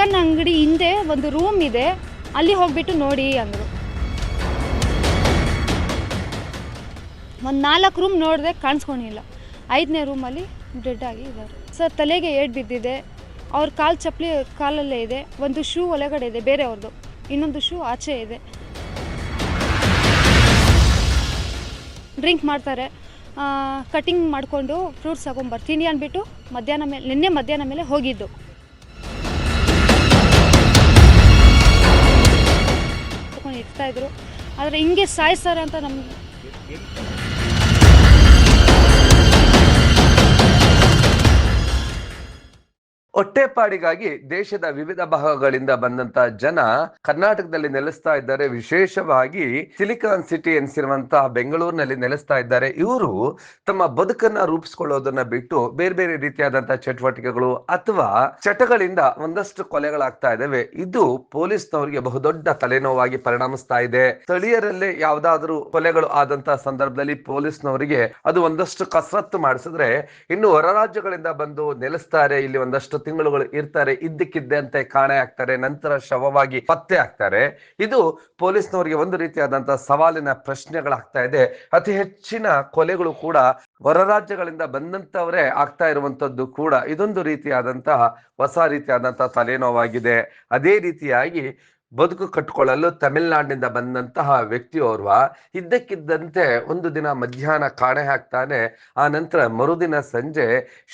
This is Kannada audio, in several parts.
ಚಿಕನ್ ಅಂಗಡಿ ಹಿಂದೆ ಒಂದು ರೂಮ್ ಇದೆ. ಅಲ್ಲಿ ಹೋಗ್ಬಿಟ್ಟು ನೋಡಿ ಅಂದರು. ಒಂದು ನಾಲ್ಕು ರೂಮ್ ನೋಡಿದೆ ಕಾಣಿಸ್ಕೊಂಡಿಲ್ಲ. ಐದನೇ ರೂಮಲ್ಲಿ ಡೆಡ್ ಆಗಿ ಇದ್ದಾರೆ ಸರ್ ತಲೆಗೆ ಏಟ್ ಬಿದ್ದಿದೆ. ಅವ್ರ ಕಾಲು ಚಪ್ಪಲಿ ಕಾಲಲ್ಲೇ ಇದೆ. ಒಂದು ಶೂ ಒಳಗಡೆ ಇದೆ, ಬೇರೆ ಅವ್ರದ್ದು ಇನ್ನೊಂದು ಶೂ ಆಚೆ ಇದೆ. ಡ್ರಿಂಕ್ ಮಾಡ್ತಾರೆ. ಕಟಿಂಗ್ ಮಾಡಿಕೊಂಡು ಫ್ರೂಟ್ಸ್ ತಗೊಂಬರ್ತೀನಿ ಅಂದ್ಬಿಟ್ಟು ಮಧ್ಯಾಹ್ನ ಮೇಲೆ ನಿನ್ನೆ ಮಧ್ಯಾಹ್ನ ಮೇಲೆ ಹೋಗಿದ್ದು. ಇದ್ರು. ಆದರೆ ಹಿಂಗೆ ಸಾಯಿಸ್ತಾರೆ ಅಂತ ನಮ್ಗೆ ಹೊಟ್ಟೆಪಾಡಿಗಾಗಿ ದೇಶದ ವಿವಿಧ ಭಾಗಗಳಿಂದ ಬಂದಂತ ಜನ ಕರ್ನಾಟಕದಲ್ಲಿ ನೆಲೆಸ್ತಾ ಇದ್ದಾರೆ. ವಿಶೇಷವಾಗಿ ಸಿಲಿಕಾನ್ ಸಿಟಿ ಎನಿಸಿರುವಂತಹ ಬೆಂಗಳೂರಿನಲ್ಲಿ ನೆಲೆಸ್ತಾ ಇದ್ದಾರೆ. ಇವರು ತಮ್ಮ ಬದುಕನ್ನ ರೂಪಿಸ್ಕೊಳ್ಳೋದನ್ನ ಬಿಟ್ಟು ಬೇರೆ ಬೇರೆ ರೀತಿಯಾದಂತಹ ಚಟುವಟಿಕೆಗಳು ಅಥವಾ ಚಟಗಳಿಂದ ಒಂದಷ್ಟು ಕೊಲೆಗಳಾಗ್ತಾ ಇದಾವೆ ಇದು ಪೊಲೀಸ್ನವರಿಗೆ ಬಹುದೊಡ್ಡ ತಲೆನೋವಾಗಿ ಪರಿಣಾಮಿಸ್ತಾ ಇದೆ. ಸ್ಥಳೀಯರಲ್ಲೇ ಯಾವ್ದಾದ್ರು ಕೊಲೆಗಳು ಆದಂತಹ ಸಂದರ್ಭದಲ್ಲಿ ಪೊಲೀಸ್ನವರಿಗೆ ಅದು ಒಂದಷ್ಟು ಕಸರತ್ತು ಮಾಡಿಸಿದ್ರೆ ಇನ್ನು ಹೊರ ರಾಜ್ಯಗಳಿಂದ ಬಂದು ನೆಲೆಸ್ತಾರೆ. ಇಲ್ಲಿ ಒಂದಷ್ಟು ತಿಂಗಳುಗಳು ಇರ್ತಾರೆ ಇದ್ದಕ್ಕಿದ್ದಂತೆ ಕಾಣೆ ಆಗ್ತಾರೆ, ನಂತರ ಶವವಾಗಿ ಪತ್ತೆ ಆಗ್ತಾರೆ. ಇದು ಪೊಲೀಸ್ನವರಿಗೆ ಒಂದು ರೀತಿಯಾದಂತಹ ಸವಾಲಿನ ಪ್ರಶ್ನೆಗಳಾಗ್ತಾ ಇದೆ. ಅತಿ ಹೆಚ್ಚಿನ ಕೊಲೆಗಳು ಕೂಡ ಹೊರ ರಾಜ್ಯಗಳಿಂದ ಬಂದಂತವರೇ ಆಗ್ತಾ ಇರುವಂತದ್ದು ಕೂಡ ಇದೊಂದು ರೀತಿಯಾದಂತಹ ಹೊಸ ರೀತಿಯಾದಂತಹ ತಲೆನೋವಾಗಿದೆ. ಅದೇ ರೀತಿಯಾಗಿ ಬದುಕು ಕಟ್ಟಿಕೊಳ್ಳಲು ತಮಿಳ್ನಾಡಿನಿಂದ ಬಂದಂತಹ ವ್ಯಕ್ತಿಯೋರ್ವ ಇದ್ದಕ್ಕಿದ್ದಂತೆ ಒಂದು ದಿನ ಮಧ್ಯಾಹ್ನ ಕಾಣೆ ಹಾಕ್ತಾನೆ, ಆ ನಂತರ ಮರುದಿನ ಸಂಜೆ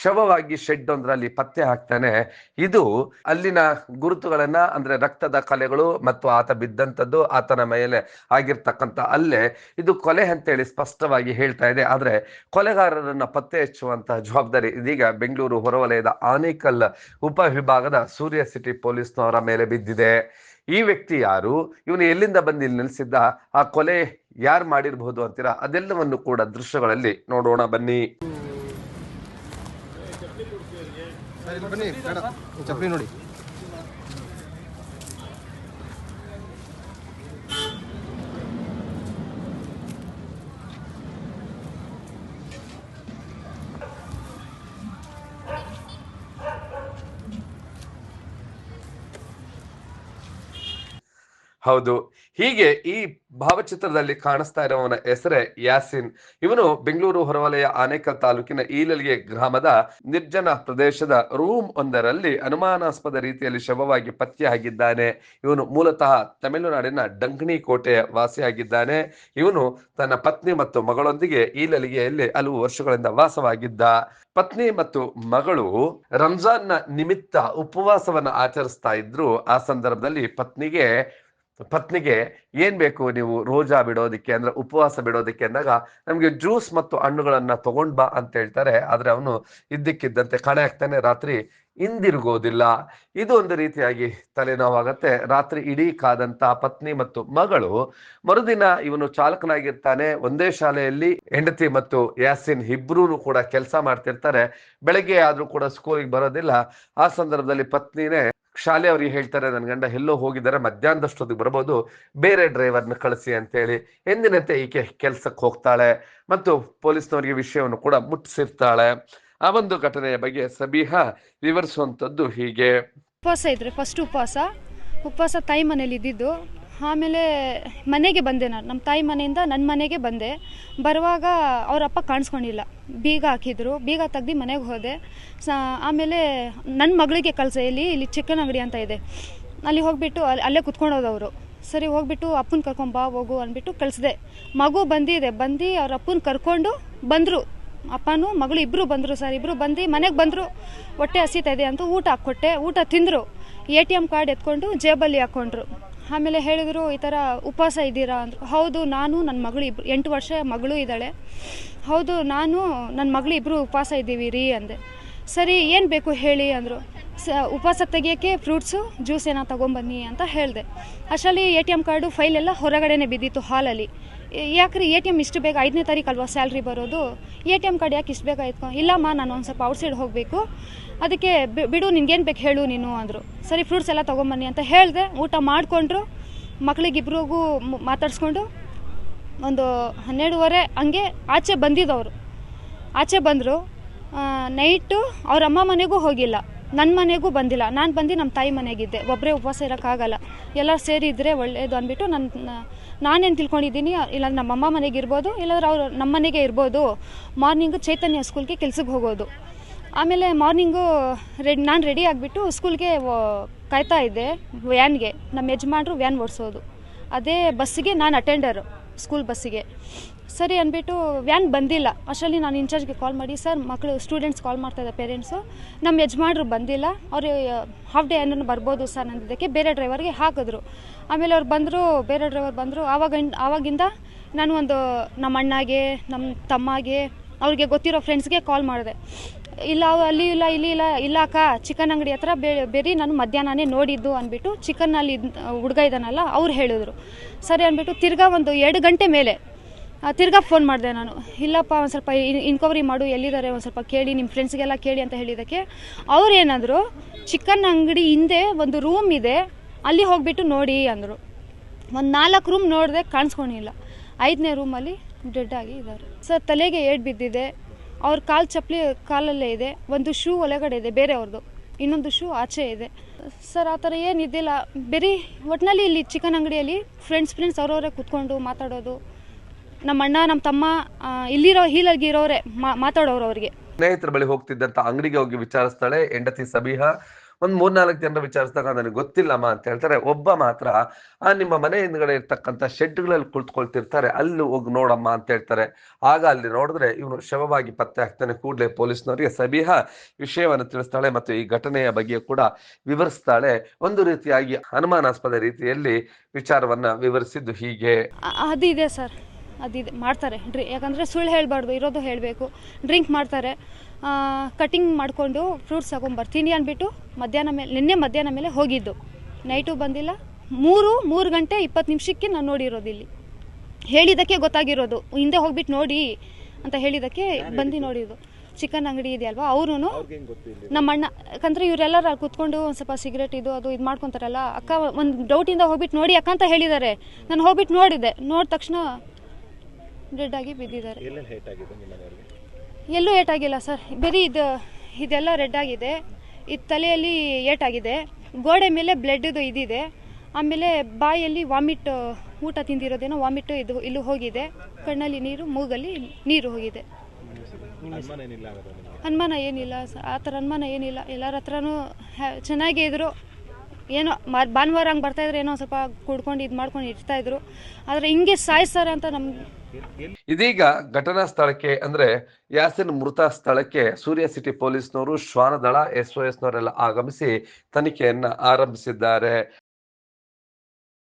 ಶವವಾಗಿ ಶೆಡ್ ಒಂದರಲ್ಲಿ ಪತ್ತೆ ಹಾಕ್ತಾನೆ. ಇದು ಅಲ್ಲಿನ ಗುರುತುಗಳನ್ನ, ಅಂದ್ರೆ ರಕ್ತದ ಕಲೆಗಳು ಮತ್ತು ಆತ ಬಿದ್ದಂಥದ್ದು ಆತನ ಮೇಲೆ ಆಗಿರ್ತಕ್ಕಂಥ ಅಲ್ಲೇ ಇದು ಕೊಲೆ ಅಂತೇಳಿ ಸ್ಪಷ್ಟವಾಗಿ ಹೇಳ್ತಾ ಇದೆ. ಆದ್ರೆ ಕೊಲೆಗಾರರನ್ನ ಪತ್ತೆ ಹಚ್ಚುವಂತಹ ಜವಾಬ್ದಾರಿ ಇದೀಗ ಬೆಂಗಳೂರು ಹೊರವಲಯದ ಆನೇಕಲ್ ಉಪವಿಭಾಗದ ಸೂರ್ಯ ಸಿಟಿ ಪೊಲೀಸ್ನವರ ಮೇಲೆ ಬಿದ್ದಿದೆ. ಈ ವ್ಯಕ್ತಿ ಯಾರು? ಇವನು ಎಲ್ಲಿಂದ ಬಂದು ಇಲ್ಲಿ ನೆಲೆಸಿದ್ದ? ಆ ಕೊಲೆ ಯಾರು ಮಾಡಿರಬಹುದು ಅಂತೀರಾ? ಅದೆಲ್ಲವನ್ನು ಕೂಡ ದೃಶ್ಯಗಳಲ್ಲಿ ನೋಡೋಣ, ಬನ್ನಿ. ಚಪ್ಪಲಿ ನೋಡಿ. ಹೌದು. ಹೀಗೆ ಈ ಭಾವಚಿತ್ರದಲ್ಲಿ ಕಾಣಿಸ್ತಾ ಇರೋವನ ಹೆಸರೇ ಯಾಸಿನ್. ಇವನು ಬೆಂಗಳೂರು ಹೊರವಲಯ ಆನೇಕಲ್ ತಾಲೂಕಿನ ಈಲಲಿಗೆ ಗ್ರಾಮದ ನಿರ್ಜನ ಪ್ರದೇಶದ ರೂಮ್ ಒಂದರಲ್ಲಿ ಅನುಮಾನಾಸ್ಪದ ರೀತಿಯಲ್ಲಿ ಶವವಾಗಿ ಪತ್ತೆಯಾಗಿದ್ದಾನೆ. ಇವನು ಮೂಲತಃ ತಮಿಳುನಾಡಿನ ಡಂಕಣಿ ಕೋಟೆಯ ವಾಸಿಯಾಗಿದ್ದಾನೆ. ಇವನು ತನ್ನ ಪತ್ನಿ ಮತ್ತು ಮಗಳೊಂದಿಗೆ ಈಲಲಿಗೆಯಲ್ಲಿ ಹಲವು ವರ್ಷಗಳಿಂದ ವಾಸವಾಗಿದ್ದ. ಪತ್ನಿ ಮತ್ತು ಮಗಳು ರಂಜಾನ್ನ ನಿಮಿತ್ತ ಉಪವಾಸವನ್ನ ಆಚರಿಸ್ತಾ ಇದ್ರು. ಆ ಸಂದರ್ಭದಲ್ಲಿ ಪತ್ನಿಗೆ ಪತ್ನಿಗೆ ಏನ್ ಬೇಕು ನೀವು ರೋಜಾ ಬಿಡೋದಿಕ್ಕೆ ಅಂದ್ರೆ ಉಪವಾಸ ಬಿಡೋದಿಕ್ಕೆ ಅಂದಾಗ ನಮ್ಗೆ ಜ್ಯೂಸ್ ಮತ್ತು ಹಣ್ಣುಗಳನ್ನ ತಗೊಂಡ್ ಬಾ ಅಂತ ಹೇಳ್ತಾರೆ. ಆದ್ರೆ ಅವನು ಇದ್ದಕ್ಕಿದ್ದಂತೆ ಕಣೆ ಆಗ್ತಾನೆ. ರಾತ್ರಿ ಹಿಂದಿರುಗೋದಿಲ್ಲ. ಇದು ಒಂದು ರೀತಿಯಾಗಿ ತಲೆನೋವಾಗತ್ತೆ. ರಾತ್ರಿ ಇಡೀ ಕಾದಂತ ಪತ್ನಿ ಮತ್ತು ಮಗಳು ಮರುದಿನ ಇವನು ಚಾಲಕನಾಗಿರ್ತಾನೆ. ಒಂದೇ ಶಾಲೆಯಲ್ಲಿ ಹೆಂಡತಿ ಮತ್ತು ಯಾಸಿನ್ ಇಬ್ರು ಕೂಡ ಕೆಲಸ ಮಾಡ್ತಿರ್ತಾರೆ. ಬೆಳಗ್ಗೆ ಆದ್ರೂ ಕೂಡ ಸ್ಕೂಲಿಗೆ ಬರೋದಿಲ್ಲ. ಆ ಸಂದರ್ಭದಲ್ಲಿ ಪತ್ನಿನೇ ಶಾಲೆಯವ್ರಿಗೆ ಹೇಳ್ತಾರೆ ನನ್ನ ಗಂಡ ಎಲ್ಲೋ ಹೋಗಿದ್ದಾರೆ, ಮಧ್ಯಾಹ್ನದಷ್ಟೊತ್ತಿಗೆ ಬರ್ಬೋದು, ಬೇರೆ ಡ್ರೈವರ್ನ ಕಳಿಸಿ ಅಂತೇಳಿ ಎಂದಿನಂತೆ ಈಕೆ ಕೆಲಸಕ್ಕೆ ಹೋಗ್ತಾಳೆ ಮತ್ತು ಪೊಲೀಸ್ನವರಿಗೆ ವಿಷಯವನ್ನು ಕೂಡ ಮುಟ್ಟಿಸಿರ್ತಾಳೆ. ಆ ಒಂದು ಘಟನೆಯ ಬಗ್ಗೆ ಸಬಿಹಾ ವಿವರಿಸುವಂಥದ್ದು ಹೀಗೆ. ಉಪವಾಸ ಇದ್ರೆ ಫಸ್ಟ್ ಉಪವಾಸ ಉಪವಾಸ ತಾಯಿ ಮನೇಲಿ ಇದ್ದಿದ್ದು ಆಮೇಲೆ ಮನೆಗೆ ಬಂದೆ ನಾನು. ನಮ್ಮ ತಾಯಿ ಮನೆಯಿಂದ ನನ್ನ ಮನೆಗೆ ಬಂದೆ. ಬರುವಾಗ ಅವ್ರ ಅಪ್ಪ ಕಾಣಿಸ್ಕೊಂಡಿಲ್ಲ. ಬೀಗ ಹಾಕಿದ್ರು. ಬೀಗ ತೆಗ್ದು ಮನೆಗೆ ಹೋದೆ. ಸ, ಆಮೇಲೆ ನನ್ನ ಮಗಳಿಗೆ ಕಲಸ ಇಲ್ಲಿ ಇಲ್ಲಿ ಚಿಕನ್ ಅಂಗಡಿ ಅಂತ ಇದೆ. ಅಲ್ಲಿ ಹೋಗಿಬಿಟ್ಟು ಅಲ್ಲಿ ಅಲ್ಲೇ ಕುತ್ಕೊಂಡೋದವರು ಸರಿ, ಹೋಗ್ಬಿಟ್ಟು ಅಪ್ಪನ ಕರ್ಕೊಂಬಾ ಹೋಗು ಅಂದ್ಬಿಟ್ಟು ಕಳಿಸ್ದೆ. ಮಗು ಬಂದಿದೆ. ಬಂದು ಅವ್ರ ಅಪ್ಪನ ಕರ್ಕೊಂಡು ಬಂದರು. ಅಪ್ಪನೂ ಮಗಳು ಇಬ್ಬರು ಬಂದರು ಸರ್. ಇಬ್ಬರು ಬಂದು ಮನೆಗೆ ಬಂದರು. ಹೊಟ್ಟೆ ಹಸಿತಾ ಇದೆ ಅಂತ ಊಟ ಹಾಕ್ಕೊಟ್ಟೆ. ಊಟ ತಿಂದರು. ಎ ಟಿ ಎಂ ಕಾರ್ಡ್ ಎತ್ಕೊಂಡು ಜೇಬಲ್ಲಿ ಹಾಕ್ಕೊಂಡ್ರು ಆಮೇಲೆ ಹೇಳಿದರು, ಈ ಥರ ಉಪವಾಸ ಇದ್ದೀರಾ? ಅಂದರು, ಹೌದು, ನಾನು ನನ್ನ ಮಗಳು ಇಬ್ರು ಎಂಟು ವರ್ಷ ಮಗಳು ಇದ್ದಾಳೆ. ಹೌದು, ನಾನು ನನ್ನ ಮಗಳು ಇಬ್ಬರು ಉಪವಾಸ ಇದ್ದೀವಿ, ರೀ ಅಂದೆ. ಸರಿ, ಏನು ಬೇಕು ಹೇಳಿ ಅಂದರು. ಸ, ಉಪವಾಸ ತೆಗಿಯೋಕ್ಕೆ ಫ್ರೂಟ್ಸು ಜ್ಯೂಸ್ ಏನೋ ತೊಗೊಂಬನ್ನಿ ಅಂತ ಹೇಳಿದೆ. ಅಷ್ಟರಲ್ಲಿ ಎ ಟಿ ಎಂ ಕಾರ್ಡು ಫೈಲೆಲ್ಲ ಹೊರಗಡೆನೇ ಬಿದ್ದಿತ್ತು ಹಾಲಲ್ಲಿ. ಯಾಕ್ರಿ ಎ ಟಿ ಎಂ ಇಷ್ಟು ಬೇಗ ಐದನೇ ತಾರೀಕು ಅಲ್ವಾ ಸ್ಯಾಲ್ರಿ ಬರೋದು? ಎ ಟಿ ಎಂ ಕಾರ್ಡ್ ಯಾಕೆ ಇಷ್ಟು ಬೇಗ ಆಯ್ತು ಇಲ್ಲಮ್ಮ, ನಾನು ಒಂದು ಸ್ವಲ್ಪ ಔಟ್ಸೈಡ್ ಹೋಗಬೇಕು. ಅದಕ್ಕೆ ಬಿಡು, ನಿನ್ಗೇನು ಬೇಕು ಹೇಳು ನೀನು ಅಂದರು. ಸರಿ ಫ್ರೂಟ್ಸ್ ಎಲ್ಲ ತೊಗೊಂಬನ್ನಿ ಅಂತ ಹೇಳಿದೆ. ಊಟ ಮಾಡಿಕೊಂಡ್ರು. ಮಕ್ಳಿಗಿಬ್ರಿಗೂ ಮಾತಾಡಿಸ್ಕೊಂಡು ಒಂದು ಹನ್ನೆರಡುವರೆ ಹಂಗೆ ಆಚೆ ಬಂದಿದ್ದವರು. ಆಚೆ ಬಂದರು. ನೈಟು ಅವ್ರ ಅಮ್ಮ ಮನೆಗೂ ಹೋಗಿಲ್ಲ. ನನ್ನ ಮನೆಗೂ ಬಂದಿಲ್ಲ. ನಾನು ಬಂದು ನಮ್ಮ ತಾಯಿ ಮನೆಗಿದ್ದೆ. ಒಬ್ಬರೇ ಉಪವಾಸ ಇರೋಕ್ಕಾಗಲ್ಲ. ಎಲ್ಲರೂ ಸೇರಿದರೆ ಒಳ್ಳೆಯದು ಅಂದ್ಬಿಟ್ಟು ನನ್ನ ನಾನೇನು ತಿಳ್ಕೊಂಡಿದ್ದೀನಿ, ಇಲ್ಲಾಂದ್ರೆ ನಮ್ಮ ಅಮ್ಮ ಮನೆಗೆ ಇರ್ಬೋದು, ಇಲ್ಲಾಂದ್ರೆ ಅವರು ನಮ್ಮ ಮನೆಗೆ ಇರ್ಬೋದು. ಮಾರ್ನಿಂಗು ಚೈತನ್ಯ ಸ್ಕೂಲ್ಗೆ ಕೆಲ್ಸಕ್ಕೆ ಹೋಗೋದು. ಆಮೇಲೆ ಮಾರ್ನಿಂಗು ರೆಡಿ, ನಾನು ರೆಡಿ ಆಗಿಬಿಟ್ಟು ಸ್ಕೂಲ್ಗೆ ಕಾಯ್ತಾ ಇದ್ದೆ ವ್ಯಾನ್ಗೆ ನಮ್ಮ ಯಜಮಾನ್ರು ವ್ಯಾನ್ ಓಡಿಸೋದು. ಅದೇ ಬಸ್ಸಿಗೆ ನಾನು ಅಟೆಂಡರು ಸ್ಕೂಲ್ ಬಸ್ಸಿಗೆ ಸರಿ ಅಂದ್ಬಿಟ್ಟು ವ್ಯಾನ್ ಬಂದಿಲ್ಲ. ಅಷ್ಟರಲ್ಲಿ ನಾನು ಇನ್ಚಾರ್ಜ್ಗೆ ಕಾಲ್ ಮಾಡಿ ಸರ್ ಮಕ್ಕಳು ಸ್ಟೂಡೆಂಟ್ಸ್ ಕಾಲ್ ಮಾಡ್ತಾಯಿದ್ದ ಪೇರೆಂಟ್ಸು ನಮ್ಮ ಯಜಮಾನ್ರು ಬಂದಿಲ್ಲ. ಅವರು ಹಾಫ್ ಡೇ ಏನಾರು ಬರ್ಬೋದು ಸರ್ ಅಂದಿದ್ದಕ್ಕೆ ಬೇರೆ ಡ್ರೈವರ್ಗೆ ಹಾಕಿದ್ರು. ಆಮೇಲೆ ಅವ್ರು ಬಂದರು, ಬೇರೆ ಡ್ರೈವರ್ ಬಂದರು. ಆವಾಗ, ಆವಾಗಿಂದ ನಾನು ಒಂದು ನಮ್ಮ ಅಣ್ಣಗೆ ನಮ್ಮ ತಮ್ಮಗೆ, ಅವ್ರಿಗೆ ಗೊತ್ತಿರೋ ಫ್ರೆಂಡ್ಸ್ಗೆ ಕಾಲ್ ಮಾಡಿದೆ. ಇಲ್ಲ, ಅಲ್ಲಿ ಇಲ್ಲ, ಇಲ್ಲಿ ಇಲ್ಲ ಇಲ್ಲ ಅಕ್ಕ ಚಿಕನ್ ಅಂಗಡಿ ಹತ್ರ ಬೇರೆ ನಾನು ಮಧ್ಯಾಹ್ನನೇ ನೋಡಿದ್ದು ಅಂದ್ಬಿಟ್ಟು ಚಿಕನ್ನಲ್ಲಿ ಹುಡುಗ ಇದ್ದಾನಲ್ಲ ಅವ್ರು ಹೇಳಿದ್ರು. ಸರಿ ಅಂದ್ಬಿಟ್ಟು ತಿರ್ಗಾ ಒಂದು ಎರಡು ಗಂಟೆ ಮೇಲೆ ತಿರ್ಗಾ ಫೋನ್ ಮಾಡಿದೆ ನಾನು. ಇಲ್ಲಪ್ಪ, ಒಂದು ಸ್ವಲ್ಪ ಇನ್ಕ್ವೈರಿ ಮಾಡು, ಎಲ್ಲಿದ್ದಾರೆ, ಒಂದು ಸ್ವಲ್ಪ ಕೇಳಿ ನಿಮ್ಮ ಫ್ರೆಂಡ್ಸ್ಗೆಲ್ಲ ಕೇಳಿ ಅಂತ ಹೇಳಿದ್ದಕ್ಕೆ, ಅವ್ರು ಏನಾದರು ಚಿಕನ್ ಅಂಗಡಿ ಹಿಂದೆ ಒಂದು ರೂಮ್ ಇದೆ, ಅಲ್ಲಿ ಹೋಗಿಬಿಟ್ಟು ನೋಡಿ ಅಂದರು. ಒಂದು ನಾಲ್ಕು ರೂಮ್ ನೋಡಿದೆ ಕಾಣಿಸ್ಕೊಂಡಿಲ್ಲ. ಐದನೇ ರೂಮಲ್ಲಿ ಡೆಡ್ ಆಗಿ ಇದ್ದಾರೆ ಸರ್, ತಲೆಗೆ ಏಟ್ ಬಿದ್ದಿದೆ. ಅವ್ರ ಕಾಲು ಚಪ್ಪಲಿ ಕಾಲಲ್ಲೇ ಇದೆ, ಒಂದು ಶೂ ಒಳಗಡೆ ಇದೆ ಬೇರೆಯವ್ರದ್ದು ಇನ್ನೊಂದು ಶೂ ಆಚೆ ಇದೆ. ಸರ್, ಆ ಥರ ಏನಿದ್ದಿಲ್ಲ ಬರೀ ಒಟ್ಟಿನಲ್ಲಿ ಇಲ್ಲಿ ಚಿಕನ್ ಅಂಗಡಿಯಲ್ಲಿ ಫ್ರೆಂಡ್ಸ್ ಫ್ರೆಂಡ್ಸ್ ಅವರವರೇ ಕೂತ್ಕೊಂಡು ಮಾತಾಡೋದು. ನಮ್ಮ ಅಣ್ಣ, ನಮ್ಮ ತಮ್ಮ ಇಲ್ಲಿರೋ ಇಲ್ಲಿರೋ ಇರೋರೇ ಮಾತಾಡೋರು ಅವರಿಗೆ. ಸ್ನೇಹಿತರ ಬಳಿ ಹೋಗ್ತಿದ್ದಂತ ಅಂಗಡಿಗೆ ಹೋಗಿ ವಿಚಾರಿಸ್ತಾಳೆ ಹೆಂಡತಿ ಸಬಿಹಾ. ಒಂದ್ ಮೂರ್ನಾಲ್ಕು ಜನರ ವಿಚಾರಿಸಿದಾಗ ನನಗೆ ಗೊತ್ತಿಲ್ಲಮ್ಮ ಅಂತ ಹೇಳ್ತಾರೆ. ಒಬ್ಬ ಮಾತ್ರ, ಆ, ನಿಮ್ಮ ಮನೆ ಹಿಂದ್ಗಡೆ ಇರ್ತಕ್ಕಂಥ ಶೆಡ್ಗಳಲ್ಲಿ ಕುಳಿತುಕೊಳ್ತಿರ್ತಾರೆ. ಅಲ್ಲಿ ಹೋಗಿ ನೋಡಮ್ಮ ಅಂತ ಹೇಳ್ತಾರೆ. ಆಗ ಅಲ್ಲಿ ನೋಡಿದ್ರೆ ಇವನು ಶವವಾಗಿ ಪತ್ತೆ ಆಗ್ತಾನೆ ಕೂಡಲೇ ಪೊಲೀಸ್ನವರಿಗೆ ಸಬಿಹ ವಿಷಯವನ್ನು ತಿಳಿಸ್ತಾಳೆ ಮತ್ತು ಈ ಘಟನೆಯ ಬಗ್ಗೆ ಕೂಡ ವಿವರಿಸ್ತಾಳೆ. ಒಂದು ರೀತಿಯಾಗಿ ಅನುಮಾನಾಸ್ಪದ ರೀತಿಯಲ್ಲಿ ವಿಚಾರವನ್ನ ವಿವರಿಸಿದ್ದು ಹೀಗೆ. ಅದಿದೆ ಸರ್. ಅದಿದೆ ಮಾಡ್ತಾರೆ. ಡ್ರಿ ಯಾಕಂದರೆ ಸುಳ್ಳು ಹೇಳಬಾರ್ದು ಇರೋದು ಹೇಳಬೇಕು. ಡ್ರಿಂಕ್ ಮಾಡ್ತಾರೆ. ಕಟಿಂಗ್ ಮಾಡಿಕೊಂಡು ಫ್ರೂಟ್ಸ್ ತಗೊಂಬರ್ತೀನಿ ಅಂದ್ಬಿಟ್ಟು ಮಧ್ಯಾಹ್ನ ಮೇಲೆ ನಿನ್ನೆ ಮಧ್ಯಾಹ್ನ ಮೇಲೆ ಹೋಗಿದ್ದು. ನೈಟು ಬಂದಿಲ್ಲ. ಮೂರು ಮೂರು ಗಂಟೆ ಇಪ್ಪತ್ತು ನಿಮಿಷಕ್ಕೆ ನಾನು ನೋಡಿರೋದು ಇಲ್ಲಿ. ಹೇಳಿದ್ದಕ್ಕೆ ಗೊತ್ತಾಗಿರೋದು. ಹಿಂದೆ ಹೋಗ್ಬಿಟ್ಟು ನೋಡಿ ಅಂತ ಹೇಳಿದ್ದಕ್ಕೆ ಬಂದು ನೋಡಿದ್ದು. ಚಿಕನ್ ಅಂಗಡಿ ಇದೆಯಲ್ವಾ ಅವರು ನಮ್ಮ ಅಣ್ಣ ಯಾಕಂದರೆ ಇವರೆಲ್ಲರೂ ಅಲ್ಲಿ ಕುತ್ಕೊಂಡು ಒಂದು ಸ್ವಲ್ಪ ಸಿಗರೇಟ್ ಇದು ಅದು ಇದು ಮಾಡ್ಕೊತಾರಲ್ಲ ಅಕ್ಕ ಒಂದು ಡೌಟಿಂದ ಹೋಗ್ಬಿಟ್ಟು ನೋಡಿ ಅಕ್ಕ ಅಂತ ಹೇಳಿದ್ದಾರೆ. ನಾನು ಹೋಗ್ಬಿಟ್ಟು ನೋಡಿದೆ. ನೋಡಿದ ತಕ್ಷಣ ಡೆಡ್ ಆಗಿ ಬಿದ್ದಿದ್ದಾರೆ ಎಲ್ಲೂ ಏಟಾಗಿಲ್ಲ ಸರ್. ಬರೀ ಇದು ಇದೆಲ್ಲ ರೆಡ್ ಆಗಿದೆ. ಇದು ತಲೆಯಲ್ಲಿ ಏಟಾಗಿದೆ ಗೋಡೆ ಮೇಲೆ ಬ್ಲಡ್ದು ಇದಿದೆ. ಆಮೇಲೆ ಬಾಯಲ್ಲಿ ವಾಮಿಟ್ ಊಟ ತಿಂದಿರೋದೇನೋ ವಾಮಿಟ್ ಇದು ಇಲ್ಲೂ ಹೋಗಿದೆ. ಕಣ್ಣಲ್ಲಿ ನೀರು ಮೂಗಲ್ಲಿ ನೀರು ಹೋಗಿದೆ. ಅನುಮಾನ ಏನಿಲ್ಲ ಆ ಥರ ಅನುಮಾನ ಏನಿಲ್ಲ. ಎಲ್ಲರ ಹತ್ರನೂ ಚೆನ್ನಾಗೇ ಇದ್ರು. ಏನೋ ಮಾ ಭಾನುವಾರ ಹಂಗೆ ಬರ್ತಾಯಿದ್ರು ಏನೋ ಸ್ವಲ್ಪ ಕುಡ್ಕೊಂಡು ಇದು ಮಾಡ್ಕೊಂಡು ಇರ್ತಾಯಿದ್ರು ಆದರೆ ಹಿಂಗೆ ಸಾಯಿಸ್ತಾರೆ ಅಂತ ನಮ್ಗೆ ಇದೀಗ ಘಟನಾ ಸ್ಥಳಕ್ಕೆ ಅಂದ್ರೆ ಯಾಸಿನ್ ಮೃತ ಸ್ಥಳಕ್ಕೆ ಸೂರ್ಯ ಸಿಟಿ ಪೊಲೀಸ್ನವರು ಶ್ವಾನದಳ ಎಸ್ ಒ ನವರೆಲ್ಲ ಆಗಮಿಸಿ ತನಿಖೆಯನ್ನ ಆರಂಭಿಸಿದ್ದಾರೆ.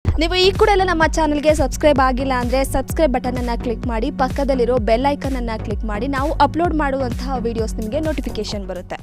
ನೀವು ಈ ಕೂಡ ಎಲ್ಲ ನಮ್ಮ ಚಾನಲ್ಗೆ ಸಬ್ಸ್ಕ್ರೈಬ್ ಆಗಿಲ್ಲ ಅಂದ್ರೆ ಸಬ್ಸ್ಕ್ರೈಬ್ ಬಟನ್ ಅನ್ನ ಕ್ಲಿಕ್ ಮಾಡಿ, ಪಕ್ಕದಲ್ಲಿರೋ ಬೆಲ್ ಅನ್ನ ಕ್ಲಿಕ್ ಮಾಡಿ, ನಾವು ಅಪ್ಲೋಡ್ ಮಾಡುವಂತಹ ವಿಡಿಯೋಸ್ ನಿಮಗೆ ನೋಟಿಫಿಕೇಶನ್ ಬರುತ್ತೆ.